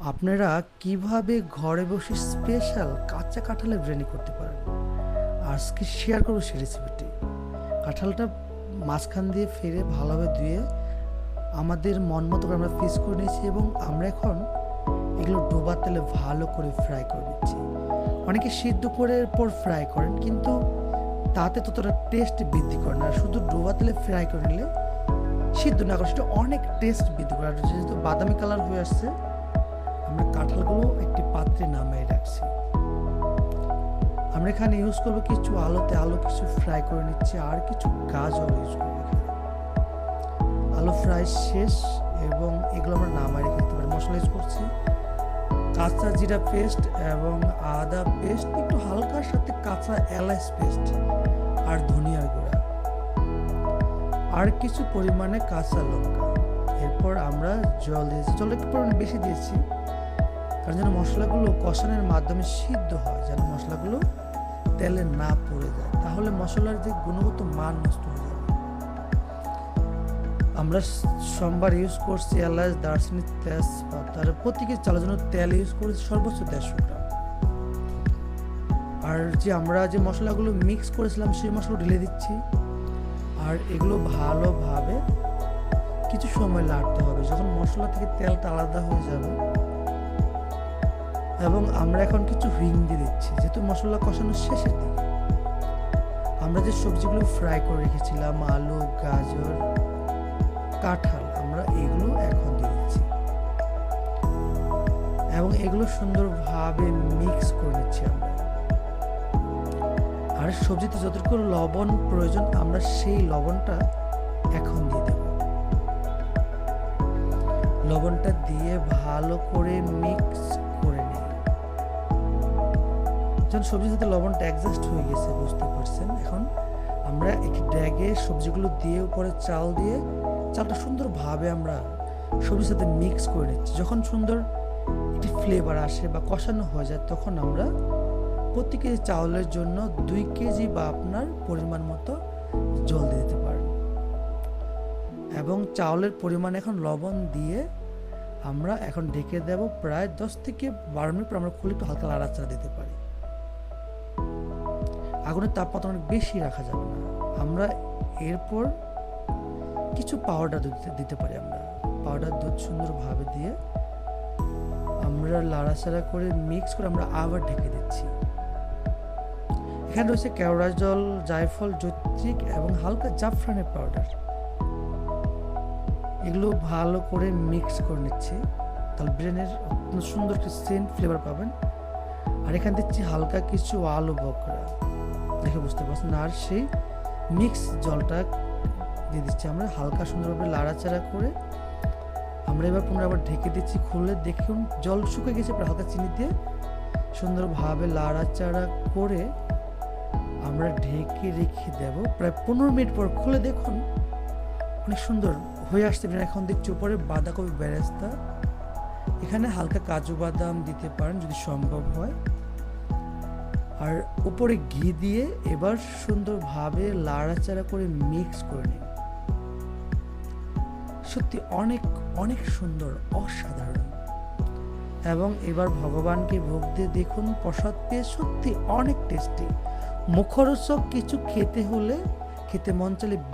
আপনারা কীভাবে ঘরে বসে স্পেশাল কাঁচা কাঁঠালের বিরিয়ানি করতে পারেন? আজকে শেয়ার করব সেই রেসিপিটি কাঁঠালটা মাঝখান দিয়ে ফেরে ভালোভাবে ধুয়ে আমাদের মন মতো করে আমরা ফিস করে নিয়েছি এবং আমরা এখন এগুলো ডোবা তেলে ভালো করে ফ্রাই করে নিচ্ছি। অনেকে সিদ্ধ করে পর ফ্রাই করেন, কিন্তু তাতে ততটা টেস্ট বৃদ্ধি করে না। শুধু ডোবা তেলে ফ্রাই করে নিলে সিদ্ধ না করে সেটা অনেক টেস্ট বৃদ্ধি করে। যেহেতু বাদামি কালার হয়ে আসছে আমরা কাঁঠালগুলো একটি পাত্রে নামিয়ে রাখছি। আমরা এখানে ইউজ করব কিছু আলুতে আলু কিছু ফ্রাই করে নিচ্ছি আর কিছু গাজর ইউজ করব এখানে। আলু ফ্রাই শেষ এবং এগুলো আমরা নামায় রেখে দিতে পারি। মশলা ইউজ করছি। কাঁচা জিরা পেস্ট এবং আদা পেস্ট একটু হালকার সাথে কাঁচা এলাচ পেস্ট আর ধনিয়ার গুঁড়া। আর কিছু পরিমাণে কাঁচা লঙ্কা। এরপর আমরা জল দিয়েছি। জল একটু পরিমাণে বেশি দিয়েছি, কারণ যেন মশলাগুলো কষানোর মাধ্যমে সিদ্ধ হয়, যেন মশলাগুলো তেলে না পড়ে যায়। তাহলে মশলার যে গুণগত মান নষ্ট হয়ে যাবে। আমরা সোমবার ইউজ করছি এলাচ, দারচিনি, তেজপাতা। আর প্রতি কেজি চালের জন্য তেল ইউজ করেছি সর্বোচ্চ দেড়শো গ্রাম। আর যে আমরা যে মশলাগুলো মিক্স করেছিলাম, সেই মশলা ঢেলে দিচ্ছি। আর এগুলো ভালোভাবে কিছু সময় লাড়তে হবে। যখন মশলা থেকে তেলটা আলাদা হয়ে যাবে এবং আমরা এখন কিছু হিং দিয়ে দিচ্ছি, যেহেতু মশলা কষানোর শেষের দিকে। আমরা যে সবজিগুলো ফ্রাই করে রেখেছিলাম, আলু, গাজর, কাঁঠাল, আমরা এগুলো এখন দিয়ে দিচ্ছি। এবং এগুলো সুন্দরভাবে মিক্স করে নিচ্ছি আমরা। আর সবজিতে যতটুকু লবণ প্রয়োজন, আমরা সেই লবণটা এখন দিয়ে দেব। লবণটা দিয়ে ভালো করে মিক্স করে নিই যখন সবজির সাথে লবণটা অ্যাডজাস্ট হয়ে গেছে বুঝতে পারছেন? এখন আমরা একটি ড্যাগে সবজিগুলো দিয়ে উপরে চাল দিয়ে, চালটা সুন্দরভাবে আমরা সবজির সাথে মিক্স করে নিচ্ছি। যখন সুন্দর একটি ফ্লেভার আসে বা কষানো হয়ে যায়, তখন আমরা প্রতি কেজি চাউলের জন্য দুই কেজি বা আপনার পরিমাণ মতো জল দিতে পারেন। এবং চাউলের পরিমাণ এখন লবণ দিয়ে আমরা এখন ঢেকে দেব প্রায় দশ থেকে বারো মিনিট পর আমরা খুলে একটু হালকা লাড়াচাড়া দিতে পারি। আগুনের তাপমাত্রা অনেক বেশি রাখা যাবে না। আমরা এরপর কিছু পাউডার দুধ দিতে পারি আমরা। পাউডার দুধ সুন্দরভাবে দিয়ে আমরা লাড়াচাড়া করে মিক্স করে আমরা আবার ঢেকে দিচ্ছি। এখানে রয়েছে কেওড়া জল জায়ফল, জৈত্রিক এবং হালকা জাফরানের পাউডার এগুলো ভালো করে মিক্স করে নিচ্ছি। তাহলে ব্রেনের সুন্দর একটি সেন্ট ফ্লেভার পাবেন। আর এখানে দিচ্ছি হালকা কিছু আলু বকরা। দেখে বুঝতে পারছেন? আর সেই মিক্স জলটা দিয়ে দিচ্ছি আমরা। হালকা সুন্দরভাবে লাড়াচাড়া করে আমরা এবার পুনরায় আবার ঢেকে দিচ্ছি খুলে। দেখুন, জল শুকে গেছে হালকা চিনি দিয়ে সুন্দরভাবে লাড়াচাড়া করে আমরা ঢেকে রেখে দেব। প্রায় পনেরো মিনিট পর খুলে দেখুন। অনেক সুন্দর হয়ে আসছে এখন দেখছি উপরে বাঁধাকপি বেরেস্তা। এখানে হালকা কাজু বাদাম দিতে পারেন যদি সম্ভব হয়। আর উপরে ঘি দিয়ে এবার সুন্দরভাবে লাড়াচাড়া করে মিক্স করে নিন। সত্যি অনেক অনেক সুন্দর, অসাধারণ। এবং এবার ভগবানকে ভোগ দিয়ে দেখুন, প্রসাদ পেয়ে সত্যি অনেক টেস্টি মুখরোচক কিছু খেতে হলে, খেতে মন চাইলে